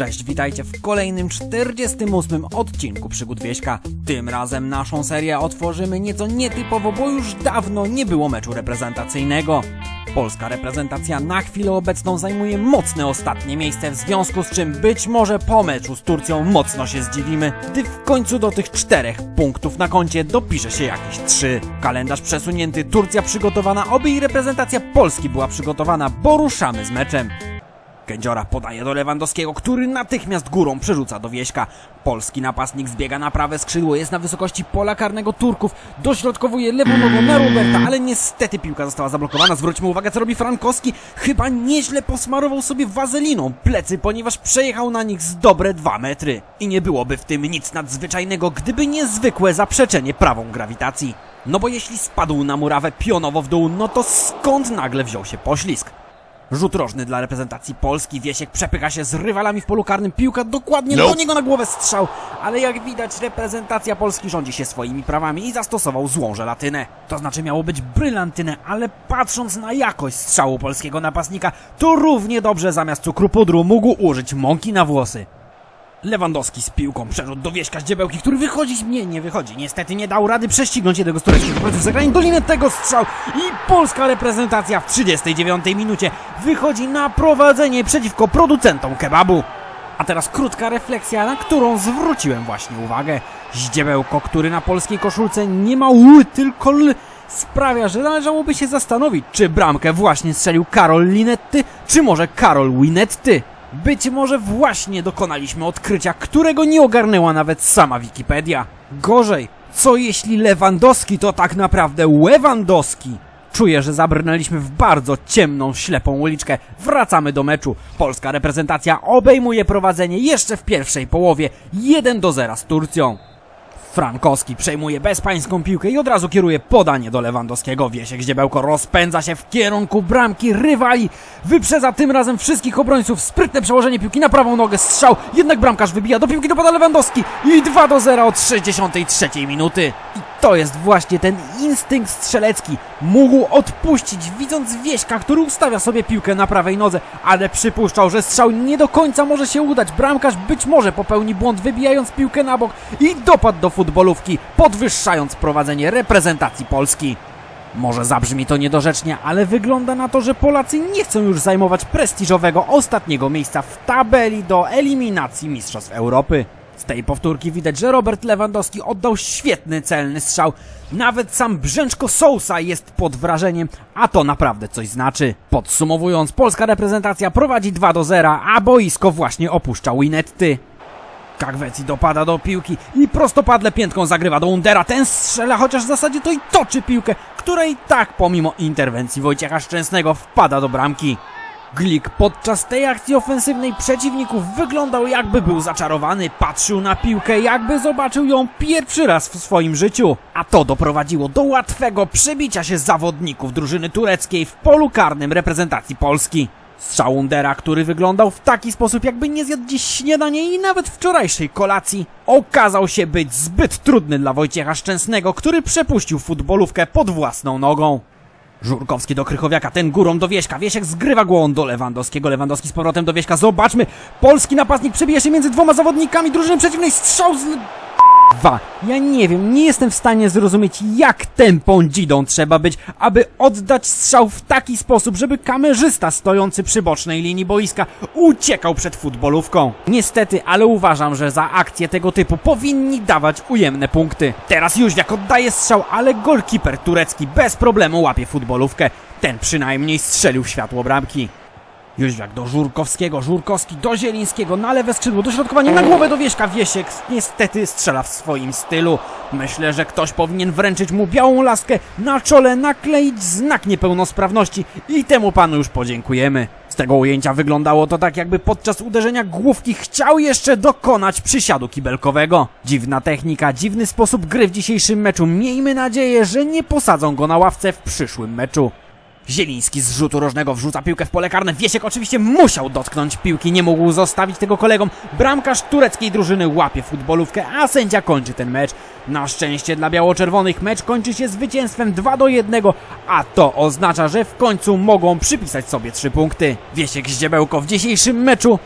Cześć, witajcie w kolejnym 48 odcinku Przygód Wieśka. Tym razem naszą serię otworzymy nieco nietypowo, bo już dawno nie było meczu reprezentacyjnego. Polska reprezentacja na chwilę obecną zajmuje mocne ostatnie miejsce, w związku z czym być może po meczu z Turcją mocno się zdziwimy, gdy w końcu do tych czterech punktów na koncie dopisze się jakieś trzy. Kalendarz przesunięty, Turcja przygotowana, oby i reprezentacja Polski była przygotowana, bo ruszamy z meczem. Kędziora podaje do Lewandowskiego, który natychmiast górą przerzuca do Wieśka. Polski napastnik zbiega na prawe skrzydło, jest na wysokości pola karnego Turków, dośrodkowuje lewą nogą na Roberta, ale niestety piłka została zablokowana. Zwróćmy uwagę, co robi Frankowski. Chyba nieźle posmarował sobie wazeliną plecy, ponieważ przejechał na nich z dobre dwa metry. I nie byłoby w tym nic nadzwyczajnego, gdyby niezwykłe zaprzeczenie prawą grawitacji. No bo jeśli spadł na murawę pionowo w dół, no to skąd nagle wziął się poślizg? Rzut rożny dla reprezentacji Polski. Wiesiek przepycha się z rywalami w polu karnym. Piłka dokładnie do niego na głowę strzał. Ale jak widać, reprezentacja Polski rządzi się swoimi prawami i zastosował złą żelatynę. To znaczy miało być brylantynę, ale patrząc na jakość strzału polskiego napastnika, to równie dobrze zamiast cukru pudru mógł użyć mąki na włosy. Lewandowski z piłką, przerzut do Wieśka z dziebełki, który wychodzi, nie, nie wychodzi, niestety nie dał rady prześcignąć jednego z tureckich obrońców zagrania do liny tego strzał i polska reprezentacja w 39 minucie wychodzi na prowadzenie przeciwko producentom kebabu. A teraz krótka refleksja, na którą zwróciłem właśnie uwagę. Zdziebełko, który na polskiej koszulce nie ma ły, tylko l, sprawia, że należałoby się zastanowić, czy bramkę właśnie strzelił Karol Linetty, czy może Karol Winetty. Być może właśnie dokonaliśmy odkrycia, którego nie ogarnęła nawet sama Wikipedia. Gorzej, co jeśli Lewandowski to tak naprawdę Lewandowski? Czuję, że zabrnęliśmy w bardzo ciemną, ślepą uliczkę. Wracamy do meczu. Polska reprezentacja obejmuje prowadzenie jeszcze w pierwszej połowie 1 do 0 z Turcją. Frankowski przejmuje bezpańską piłkę i od razu kieruje podanie do Lewandowskiego. Wiesiek Zdziebełko rozpędza się w kierunku bramki rywali. Wyprzedza tym razem wszystkich obrońców. Sprytne przełożenie piłki na prawą nogę. Strzał. Jednak bramkarz wybija do piłki dopada Lewandowski. I 2 do 0 od 63 minuty. I to jest właśnie ten instynkt strzelecki. Mógł odpuścić, widząc Wieśka, który ustawia sobie piłkę na prawej nodze, ale przypuszczał, że strzał nie do końca może się udać. Bramkarz być może popełni błąd, wybijając piłkę na bok i dopadł do futbolówki, podwyższając prowadzenie reprezentacji Polski. Może zabrzmi to niedorzecznie, ale wygląda na to, że Polacy nie chcą już zajmować prestiżowego ostatniego miejsca w tabeli do eliminacji Mistrzostw Europy. Z tej powtórki widać, że Robert Lewandowski oddał świetny celny strzał. Nawet sam Brzęczko Sousa jest pod wrażeniem, a to naprawdę coś znaczy. Podsumowując, polska reprezentacja prowadzi 2 do 0, a boisko właśnie opuszcza Winetty. Kagweci dopada do piłki i prostopadle piętką zagrywa do Undera. Ten strzela, chociaż w zasadzie to i toczy piłkę, która i tak pomimo interwencji Wojciecha Szczęsnego wpada do bramki. Glik podczas tej akcji ofensywnej przeciwników wyglądał jakby był zaczarowany, patrzył na piłkę jakby zobaczył ją pierwszy raz w swoim życiu. A to doprowadziło do łatwego przebicia się zawodników drużyny tureckiej w polu karnym reprezentacji Polski. Strzał Undera, który wyglądał w taki sposób, jakby nie zjadł dziś śniadanie i nawet wczorajszej kolacji, okazał się być zbyt trudny dla Wojciecha Szczęsnego, który przepuścił futbolówkę pod własną nogą. Żurkowski do Krychowiaka, ten górą do Wieśka. Wiesiek zgrywa głową do Lewandowskiego. Lewandowski z powrotem do Wieśka. Zobaczmy, polski napastnik przebija się między dwoma zawodnikami drużyny przeciwnej. Strzał z... Dwa. Ja nie wiem, nie jestem w stanie zrozumieć, jak tępą dzidą trzeba być, aby oddać strzał w taki sposób, żeby kamerzysta stojący przy bocznej linii boiska uciekał przed futbolówką. Niestety, ale uważam, że za akcje tego typu powinni dawać ujemne punkty. Teraz Jóźwiak oddaje strzał, ale golkiper turecki bez problemu łapie futbolówkę. Ten przynajmniej strzelił w światło bramki. Jóźwiak do Żurkowskiego, Żurkowski do Zielińskiego, na lewe skrzydło, dośrodkowanie na głowę do Wieśka. Wiesiek niestety strzela w swoim stylu. Myślę, że ktoś powinien wręczyć mu białą laskę, na czole nakleić znak niepełnosprawności i temu panu już podziękujemy. Z tego ujęcia wyglądało to tak, jakby podczas uderzenia główki chciał jeszcze dokonać przysiadu kibelkowego. Dziwna technika, dziwny sposób gry w dzisiejszym meczu. Miejmy nadzieję, że nie posadzą go na ławce w przyszłym meczu. Zieliński z rzutu rożnego wrzuca piłkę w pole karne. Wiesiek oczywiście musiał dotknąć piłki, nie mógł zostawić tego kolegom. Bramkarz tureckiej drużyny łapie futbolówkę, a sędzia kończy ten mecz. Na szczęście dla biało-czerwonych mecz kończy się zwycięstwem 2 do 1, a to oznacza, że w końcu mogą przypisać sobie 3 punkty. Wiesiek Zdziebełko w dzisiejszym meczu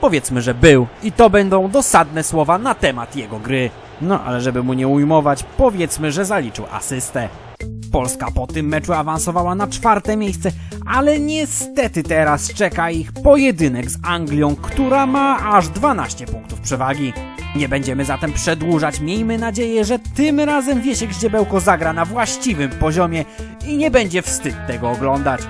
Powiedzmy, że był. I to będą dosadne słowa na temat jego gry. No, ale żeby mu nie ujmować, powiedzmy, że zaliczył asystę. Polska po tym meczu awansowała na czwarte miejsce, ale niestety teraz czeka ich pojedynek z Anglią, która ma aż 12 punktów przewagi. Nie będziemy zatem przedłużać, miejmy nadzieję, że tym razem Wiesiek Ździebełko zagra na właściwym poziomie i nie będzie wstyd tego oglądać.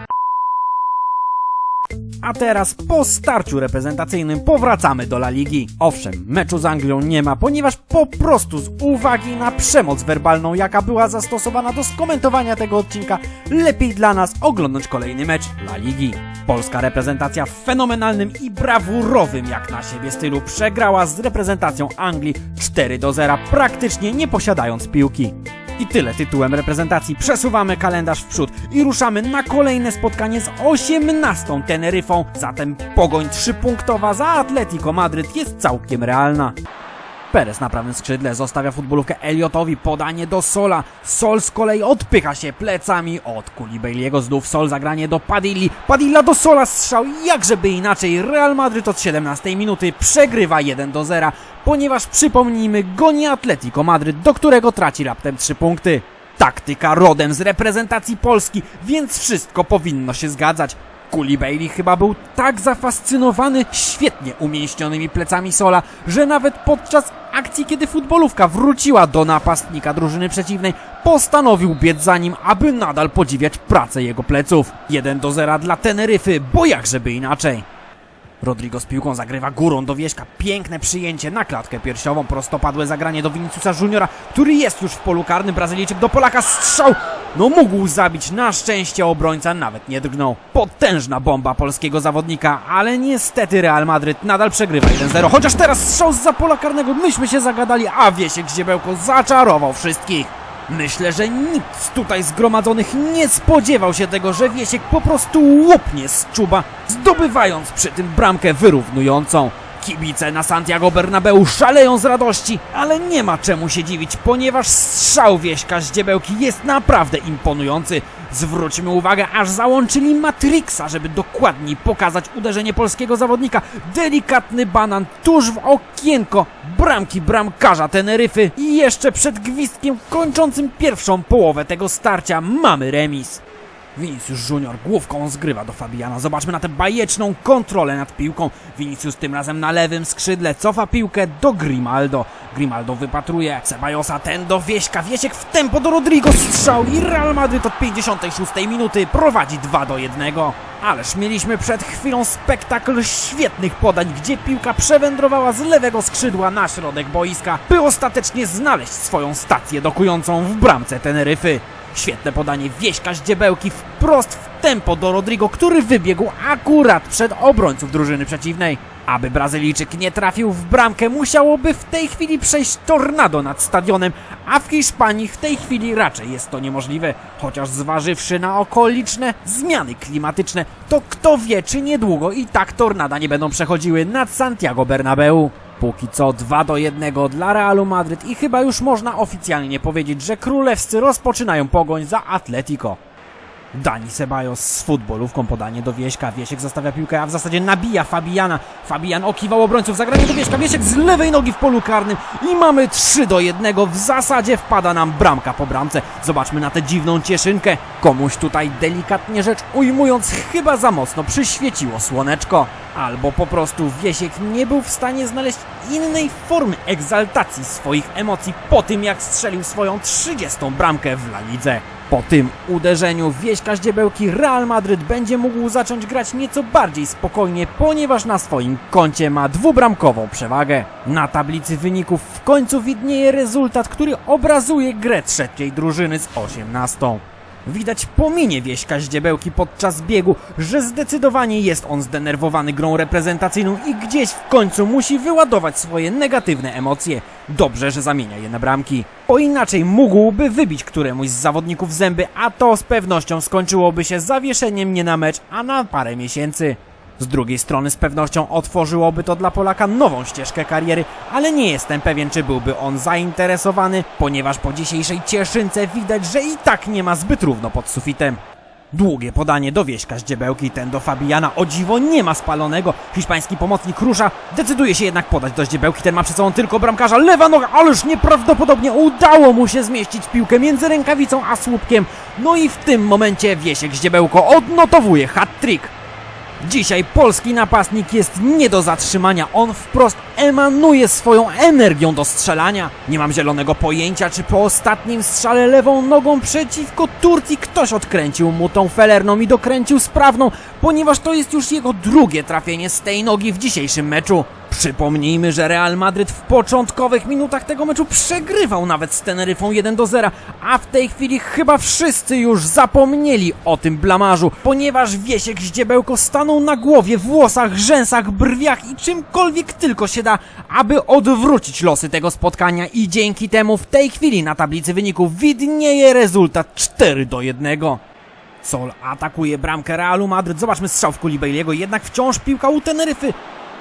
A teraz po starciu reprezentacyjnym powracamy do La Ligi. Owszem, meczu z Anglią nie ma, ponieważ po prostu z uwagi na przemoc werbalną, jaka była zastosowana do skomentowania tego odcinka, lepiej dla nas oglądać kolejny mecz La Ligi. Polska reprezentacja w fenomenalnym i brawurowym jak na siebie stylu przegrała z reprezentacją Anglii 4 do 0, praktycznie nie posiadając piłki. I tyle tytułem reprezentacji. Przesuwamy kalendarz w przód i ruszamy na kolejne spotkanie z 18 Teneryfą. Zatem pogoń trzypunktowa za Atletico Madryt jest całkiem realna. Perez na prawym skrzydle zostawia futbolówkę Eliotowi, podanie do Sola. Sol z kolei odpycha się plecami od Kulibeliego, znów Sol zagranie do Padilli. Padilla do Sola strzał, jakżeby inaczej. Real Madryt od 17 minuty przegrywa 1 do 0, ponieważ przypomnijmy, goni Atletico Madryt, do którego traci raptem 3 punkty. Taktyka rodem z reprezentacji Polski, więc wszystko powinno się zgadzać. Kuli Bailey chyba był tak zafascynowany świetnie umięśnionymi plecami Sola, że nawet podczas akcji, kiedy futbolówka wróciła do napastnika drużyny przeciwnej, postanowił biec za nim, aby nadal podziwiać pracę jego pleców. 1 do 0 dla Teneryfy, bo jakżeby inaczej. Rodrigo z piłką zagrywa górą do wieśka. Piękne przyjęcie na klatkę piersiową. Prostopadłe zagranie do Viniciusa Juniora, który jest już w polu karnym. Brazylijczyk do Polaka strzał. No mógł zabić. Na szczęście obrońca nawet nie drgnął. Potężna bomba polskiego zawodnika, ale niestety Real Madryt nadal przegrywa 1-0. Chociaż teraz strzał z za pola karnego. Myśmy się zagadali, a Wiesiek Ziebełko zaczarował wszystkich. Myślę, że nikt z tutaj zgromadzonych nie spodziewał się tego, że Wiesiek po prostu łupnie z czuba, zdobywając przy tym bramkę wyrównującą. Kibice na Santiago Bernabeu szaleją z radości, ale nie ma czemu się dziwić, ponieważ strzał Wieśka z dziebełki jest naprawdę imponujący. Zwróćmy uwagę, aż załączyli Matrixa, żeby dokładniej pokazać uderzenie polskiego zawodnika. Delikatny banan tuż w okienko bramki bramkarza Teneryfy i jeszcze przed gwizdkiem kończącym pierwszą połowę tego starcia mamy remis. Vinicius Junior główką zgrywa do Fabiana. Zobaczmy na tę bajeczną kontrolę nad piłką. Vinicius tym razem na lewym skrzydle cofa piłkę do Grimaldo. Grimaldo wypatruje Ceballosa, ten do Wieśka. Wiesiek w tempo do Rodrigo strzał i Real Madryt od 56 minuty prowadzi 2 do 1. Ależ mieliśmy przed chwilą spektakl świetnych podań, gdzie piłka przewędrowała z lewego skrzydła na środek boiska, by ostatecznie znaleźć swoją stację dokującą w bramce Teneryfy. Świetne podanie Wieśka z dziebełki wprost w tempo do Rodrigo, który wybiegł akurat przed obrońców drużyny przeciwnej. Aby Brazylijczyk nie trafił w bramkę, musiałoby w tej chwili przejść tornado nad stadionem, a w Hiszpanii w tej chwili raczej jest to niemożliwe. Chociaż zważywszy na okoliczne zmiany klimatyczne, to kto wie, czy niedługo i tak tornada nie będą przechodziły nad Santiago Bernabeu. Póki co 2 do 1 dla Realu Madryt i chyba już można oficjalnie powiedzieć, że królewscy rozpoczynają pogoń za Atletico. Dani Ceballos z futbolówką podanie do Wieśka. Wiesiek zostawia piłkę, a w zasadzie nabija Fabiana. Fabian okiwał obrońców, zagranie do Wieśka. Wiesiek z lewej nogi w polu karnym i mamy 3 do 1. W zasadzie wpada nam bramka po bramce. Zobaczmy na tę dziwną cieszynkę. Komuś tutaj delikatnie rzecz ujmując chyba za mocno przyświeciło słoneczko. Albo po prostu Wiesiek nie był w stanie znaleźć innej formy egzaltacji swoich emocji po tym jak strzelił swoją 30 bramkę w La Lidze. Po tym uderzeniu Wieśka Zdziebełki Real Madryt będzie mógł zacząć grać nieco bardziej spokojnie, ponieważ na swoim koncie ma dwubramkową przewagę. Na tablicy wyników w końcu widnieje rezultat, który obrazuje grę trzeciej drużyny z 18. Widać po minie Wieśka Zdziebełki podczas biegu, że zdecydowanie jest on zdenerwowany grą reprezentacyjną i gdzieś w końcu musi wyładować swoje negatywne emocje. Dobrze, że zamienia je na bramki. Bo inaczej mógłby wybić któremuś z zawodników zęby, a to z pewnością skończyłoby się zawieszeniem nie na mecz, a na parę miesięcy. Z drugiej strony z pewnością otworzyłoby to dla Polaka nową ścieżkę kariery, ale nie jestem pewien, czy byłby on zainteresowany, ponieważ po dzisiejszej cieszynce widać, że i tak nie ma zbyt równo pod sufitem. Długie podanie do Wieśka Zdziebełki, ten do Fabiana, o dziwo nie ma spalonego. Hiszpański pomocnik rusza, decyduje się jednak podać do Zdziebełki, ten ma przed sobą tylko bramkarza, lewa noga, ależ nieprawdopodobnie udało mu się zmieścić piłkę między rękawicą a słupkiem. No i w tym momencie Wiesiek Zdziebełko odnotowuje hat-trick. Dzisiaj polski napastnik jest nie do zatrzymania. On wprost emanuje swoją energią do strzelania. Nie mam zielonego pojęcia, czy po ostatnim strzale lewą nogą przeciwko Turcji ktoś odkręcił mu tą felerną i dokręcił sprawną, ponieważ to jest już jego drugie trafienie z tej nogi w dzisiejszym meczu. Przypomnijmy, że Real Madryt w początkowych minutach tego meczu przegrywał nawet z Teneryfą 1 do 0, a w tej chwili chyba wszyscy już zapomnieli o tym blamarzu, ponieważ Wiesiek Zdziebełko stanął na głowie, włosach, rzęsach, brwiach i czymkolwiek tylko się da, aby odwrócić losy tego spotkania i dzięki temu w tej chwili na tablicy wyników widnieje rezultat 4 do 1. Sol atakuje bramkę Realu Madryt. Zobaczmy strzał w kuli Bailey'ego, jednak wciąż piłka u Teneryfy.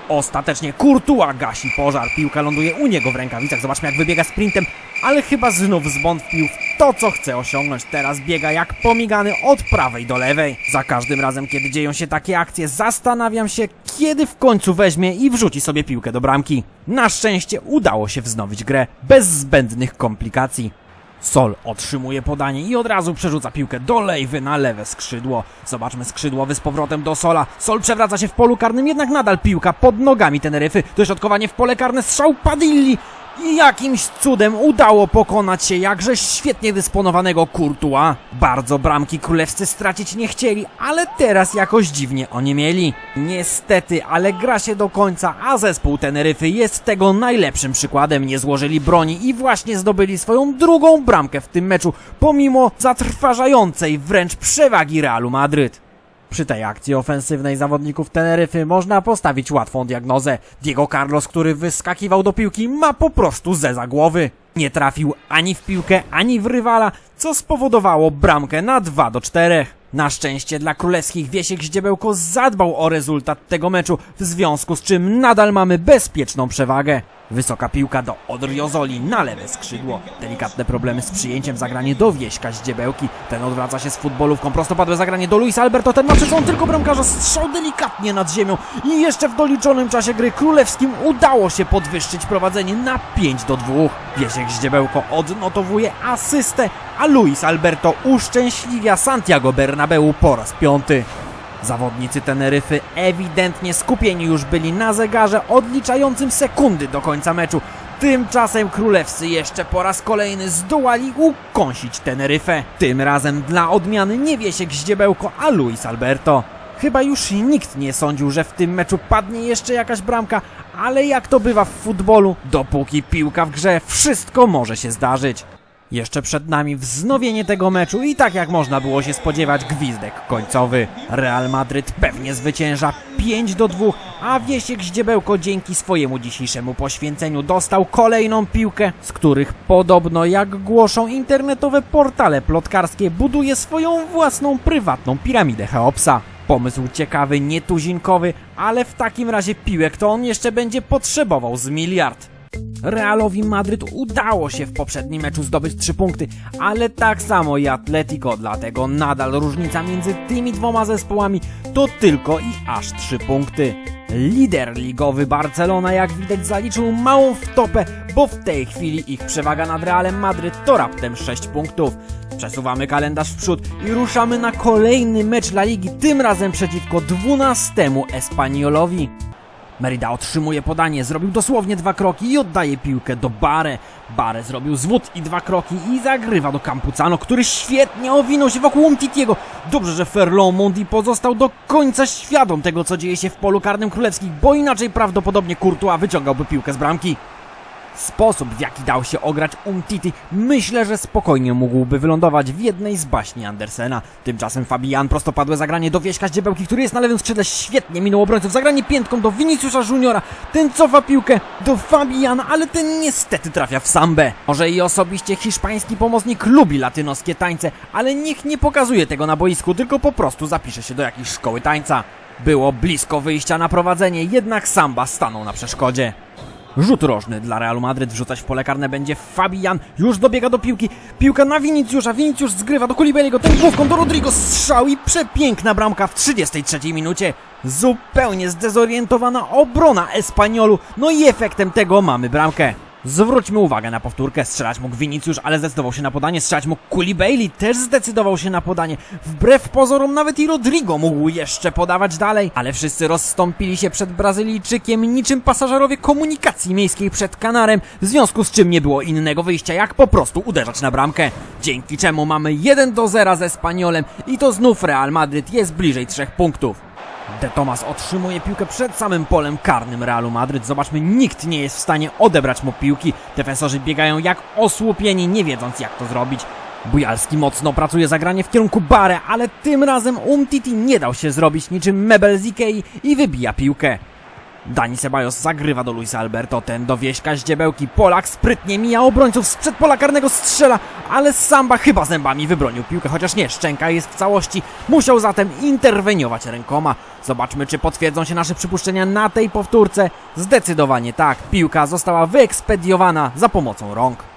Ostatecznie Kurtua gasi pożar. Piłka ląduje u niego w rękawicach. Zobaczmy jak wybiega sprintem, ale chyba znów zwątpił w to, co chce osiągnąć. Teraz biega jak pomigany od prawej do lewej. Za każdym razem, kiedy dzieją się takie akcje, zastanawiam się, kiedy w końcu weźmie i wrzuci sobie piłkę do bramki. Na szczęście udało się wznowić grę bez zbędnych komplikacji. Sol otrzymuje podanie i od razu przerzuca piłkę do lejwy na lewe skrzydło. Zobaczmy skrzydłowy z powrotem do Sola. Sol przewraca się w polu karnym, jednak nadal piłka pod nogami Teneryfy. Dośrodkowanie w pole karne, strzał Padilli. Jakimś cudem udało pokonać się jakże świetnie dysponowanego Courtois. Bardzo bramki królewscy stracić nie chcieli, ale teraz jakoś dziwnie oni mieli. Niestety, ale gra się do końca, a zespół Teneryfy jest tego najlepszym przykładem. Nie złożyli broni i właśnie zdobyli swoją drugą bramkę w tym meczu, pomimo zatrważającej wręcz przewagi Realu Madryt. Przy tej akcji ofensywnej zawodników Teneryfy można postawić łatwą diagnozę. Diego Carlos, który wyskakiwał do piłki, ma po prostu ze za głowy. Nie trafił ani w piłkę, ani w rywala, co spowodowało bramkę na 2 do 4. Na szczęście dla królewskich Wiesiek Zdziebełko zadbał o rezultat tego meczu, w związku z czym nadal mamy bezpieczną przewagę. Wysoka piłka do Odriozoli na lewe skrzydło. Delikatne problemy z przyjęciem zagranie do Wieśka Zdziebełki. Ten odwraca się z futbolówką. Prostopadłe zagranie do Luisa Alberto. Ten ma przed sobą tylko bramkarza. Strzał delikatnie nad ziemią. I jeszcze w doliczonym czasie gry królewskim udało się podwyższyć prowadzenie na 5 do 2. Wiesiek Zdziebełko odnotowuje asystę, a Luis Alberto uszczęśliwia Santiago Bernabeu po raz piąty. Zawodnicy Teneryfy ewidentnie skupieni już byli na zegarze odliczającym sekundy do końca meczu. Tymczasem królewscy jeszcze po raz kolejny zdołali ukąsić Teneryfę. Tym razem dla odmiany nie Wiesiek Zdziebełko, a Luis Alberto. Chyba już nikt nie sądził, że w tym meczu padnie jeszcze jakaś bramka, ale jak to bywa w futbolu, dopóki piłka w grze, wszystko może się zdarzyć. Jeszcze przed nami wznowienie tego meczu i tak jak można było się spodziewać gwizdek końcowy. Real Madryt pewnie zwycięża 5 do 2, a Wiesiek Zdziebełko dzięki swojemu dzisiejszemu poświęceniu dostał kolejną piłkę, z których podobno jak głoszą internetowe portale plotkarskie buduje swoją własną prywatną piramidę Cheopsa. Pomysł ciekawy, nietuzinkowy, ale w takim razie piłek to on jeszcze będzie potrzebował z miliard. Realowi Madryt udało się w poprzednim meczu zdobyć 3 punkty, ale tak samo i Atletico, dlatego nadal różnica między tymi dwoma zespołami to tylko i aż 3 punkty. Lider ligowy Barcelona jak widać zaliczył małą wtopę, bo w tej chwili ich przewaga nad Realem Madryt to raptem 6 punktów. Przesuwamy kalendarz w przód i ruszamy na kolejny mecz La Ligi, tym razem przeciwko 12 Espaniolowi. Merida otrzymuje podanie, zrobił dosłownie dwa kroki i oddaje piłkę do Bare. Bare zrobił zwód i dwa kroki i zagrywa do Campuzano, który świetnie owinął się wokół Umtitiego. Dobrze, że Ferlon Mundi pozostał do końca świadom tego, co dzieje się w polu karnym królewskich, bo inaczej prawdopodobnie Courtois wyciągałby piłkę z bramki. Sposób, w jaki dał się ograć Umtiti, myślę, że spokojnie mógłby wylądować w jednej z baśni Andersena. Tymczasem Fabian prostopadłe zagranie do Wieśka Zdziebełki, który jest na lewym skrzydle, świetnie minął obrońców. Zagranie piętką do Viniciusza Juniora. Ten cofa piłkę do Fabiana, ale ten niestety trafia w sambę. Może i osobiście hiszpański pomocnik lubi latynoskie tańce, ale niech nie pokazuje tego na boisku, tylko po prostu zapisze się do jakiejś szkoły tańca. Było blisko wyjścia na prowadzenie, jednak samba stanął na przeszkodzie. Rzut rożny dla Realu Madryt, wrzucać w pole karne będzie Fabian, już dobiega do piłki, piłka na Viniciusza, Viniciusz zgrywa do Kulibeliego, ten główką do Rodrigo, strzał i przepiękna bramka w 33 minucie. Zupełnie zdezorientowana obrona Espaniolu, no i efektem tego mamy bramkę. Zwróćmy uwagę na powtórkę, strzelać mógł Vinicius, ale zdecydował się na podanie, strzelać mógł Koulibaly, też zdecydował się na podanie. Wbrew pozorom nawet i Rodrigo mógł jeszcze podawać dalej, ale wszyscy rozstąpili się przed Brazylijczykiem niczym pasażerowie komunikacji miejskiej przed Kanarem, w związku z czym nie było innego wyjścia jak po prostu uderzać na bramkę. Dzięki czemu mamy 1 do 0 ze Spaniolem i to znów Real Madryt jest bliżej trzech punktów. De Tomas otrzymuje piłkę przed samym polem karnym Realu Madryt. Zobaczmy, nikt nie jest w stanie odebrać mu piłki. Defensorzy biegają jak osłupieni, nie wiedząc jak to zrobić. Bujalski mocno pracuje zagranie w kierunku Bare, ale tym razem Umtiti nie dał się zrobić niczym mebel z Ikei i wybija piłkę. Dani Ceballos zagrywa do Luisa Alberto, ten do wieśka ździebełki. Polak sprytnie mija obrońców, sprzed pola karnego strzela, ale Samba chyba zębami wybronił piłkę, chociaż nie, Szczęka jest w całości. Musiał zatem interweniować rękoma. Zobaczmy, czy potwierdzą się nasze przypuszczenia na tej powtórce. Zdecydowanie tak, piłka została wyekspediowana za pomocą rąk.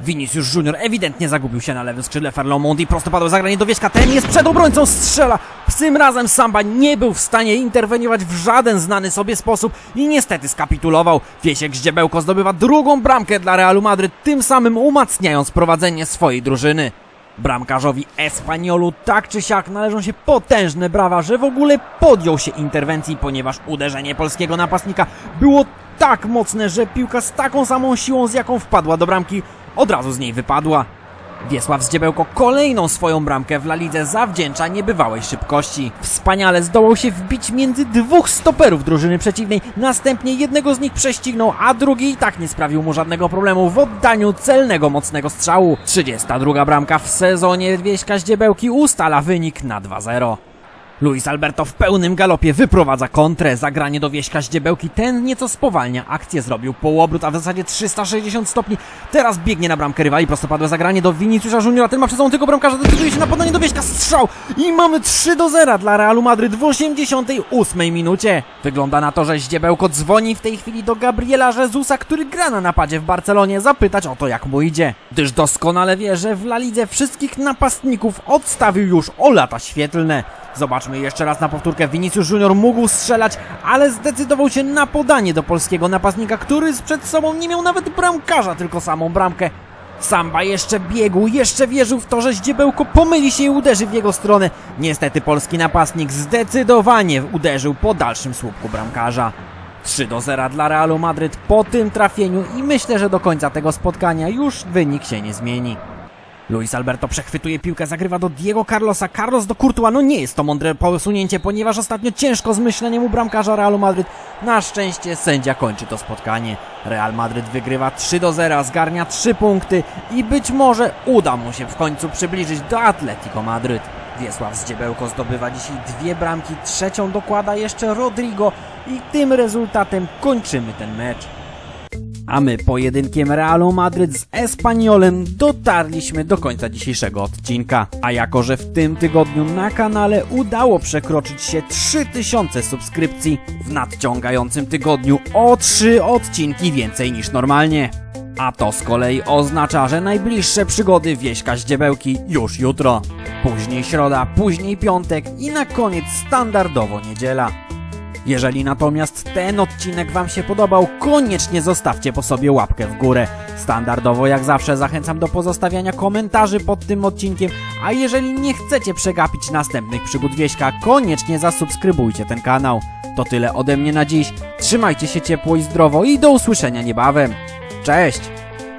Vinicius Junior ewidentnie zagubił się na lewym skrzydle Ferlomondi, prostopadłe zagranie do Wieśka, ten jest przed obrońcą, strzela! Tym razem Samba nie był w stanie interweniować w żaden znany sobie sposób i niestety skapitulował. Wiesiek Zdziebełko zdobywa drugą bramkę dla Realu Madryt, tym samym umacniając prowadzenie swojej drużyny. Bramkarzowi Espaniolu tak czy siak należą się potężne brawa, że w ogóle podjął się interwencji, ponieważ uderzenie polskiego napastnika było tak mocne, że piłka z taką samą siłą, z jaką wpadła do bramki, od razu z niej wypadła. Wiesław Zdziebełko kolejną swoją bramkę w La Lidze zawdzięcza niebywałej szybkości. Wspaniale zdołał się wbić między dwóch stoperów drużyny przeciwnej, następnie jednego z nich prześcignął, a drugi i tak nie sprawił mu żadnego problemu w oddaniu celnego mocnego strzału. 32 bramka w sezonie Wieśka Zdziebełki ustala wynik na 2-0. Luis Alberto w pełnym galopie wyprowadza kontrę, zagranie do wieśka ździebełki, ten nieco spowalnia. Akcję, zrobił połobrót, a w zasadzie 360 stopni, teraz biegnie na bramkę rywali, prostopadłe zagranie do Viniciusza Juniora, ten ma sobą tylko bramkarza, decyduje się na podanie do wieśka, strzał! I mamy 3 do 0 dla Realu Madryt w 88 minucie. Wygląda na to, że ździebełko dzwoni w tej chwili do Gabriela Jezusa, który gra na napadzie w Barcelonie, zapytać o to jak mu idzie, gdyż doskonale wie, że w La Lidze wszystkich napastników odstawił już o lata świetlne. Zobaczmy jeszcze raz na powtórkę. Vinicius Junior mógł strzelać, ale zdecydował się na podanie do polskiego napastnika, który przed sobą nie miał nawet bramkarza, tylko samą bramkę. Samba jeszcze biegł, jeszcze wierzył w to, że Zdziebełko pomyli się i uderzy w jego stronę. Niestety polski napastnik zdecydowanie uderzył po dalszym słupku bramkarza. 3 do 0 dla Realu Madryt po tym trafieniu i myślę, że do końca tego spotkania już wynik się nie zmieni. Luis Alberto przechwytuje piłkę, zagrywa do Diego Carlosa, Carlos do Courtois, no nie jest to mądre posunięcie, ponieważ ostatnio ciężko z myśleniem u bramkarza Realu Madryt. Na szczęście sędzia kończy to spotkanie. Real Madryt wygrywa 3 do 0, zgarnia 3 punkty i być może uda mu się w końcu przybliżyć do Atletico Madryt. Wiesław Zdziebełko zdobywa dzisiaj dwie bramki, trzecią dokłada jeszcze Rodrigo i tym rezultatem kończymy ten mecz. A my pojedynkiem Realu Madryt z Espaniolem dotarliśmy do końca dzisiejszego odcinka. A jako, że w tym tygodniu na kanale udało przekroczyć się 3000 subskrypcji, w nadciągającym tygodniu o 3 odcinki więcej niż normalnie. A to z kolei oznacza, że najbliższe przygody Wieśka Zdziebełki już jutro. Później środa, później piątek i na koniec standardowo niedziela. Jeżeli natomiast ten odcinek Wam się podobał, koniecznie zostawcie po sobie łapkę w górę. Standardowo jak zawsze zachęcam do pozostawiania komentarzy pod tym odcinkiem, a jeżeli nie chcecie przegapić następnych przygód Wieśka, koniecznie zasubskrybujcie ten kanał. To tyle ode mnie na dziś. Trzymajcie się ciepło i zdrowo i do usłyszenia niebawem. Cześć!